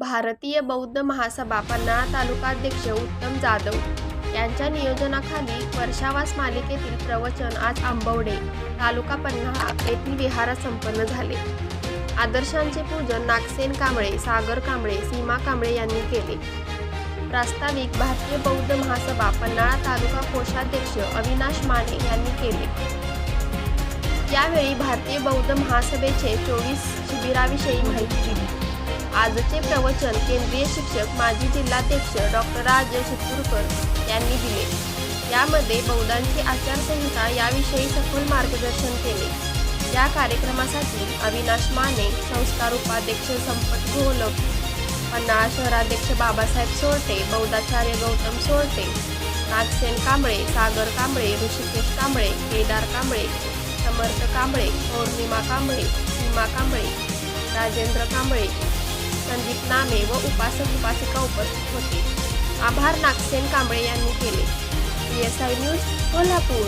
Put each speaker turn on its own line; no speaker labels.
भारतीय बौद्ध महासभा पन्हाळा तालुकाध्यक्ष उत्तम जाधव यांच्या नियोजनाखाली वर्षावास मालिकेतील प्रवचन आज आंबवडे तालुका पन्हाळा येथील विहारात संपन्न झाले. आदर्शांचे पूजन नागसेन कांबळे सागर कांबळे सीमा कांबळे यांनी केले. प्रास्ताविक भारतीय बौद्ध महासभा पन्हाळा तालुका कोषाध्यक्ष अविनाश माने यांनी केले. यावेळी भारतीय बौद्ध महासभेचे चोवीस शिबिराविषयी माहिती दिली. आजचे प्रवचन केंद्रीय शिक्षक माजी जिल्हाध्यक्ष डॉक्टर राज शितूरकर यांनी दिले. यामध्ये बौद्धांची आचारसंहिता याविषयी सखोल मार्गदर्शन केले. या कार्यक्रमासाठी अविनाश माने संस्कार उपाध्यक्ष संपत घोलक पन्हाळा शहराध्यक्ष बाबासाहेब सोळटे बौद्धाचार्य गौतम सोळटे नागसेन कांबळे सागर कांबळे ऋषिकेश कांबळे केदार कांबळे समर्थ कांबळे पौर्णिमा कांबळे सीमा कांबळे राजेंद्र कांबळे संदीप नामे व उपासक उपासिका उपस्थित होते. आभार नागसेन कांबळे यांनी केले. P S I news Kolhapur.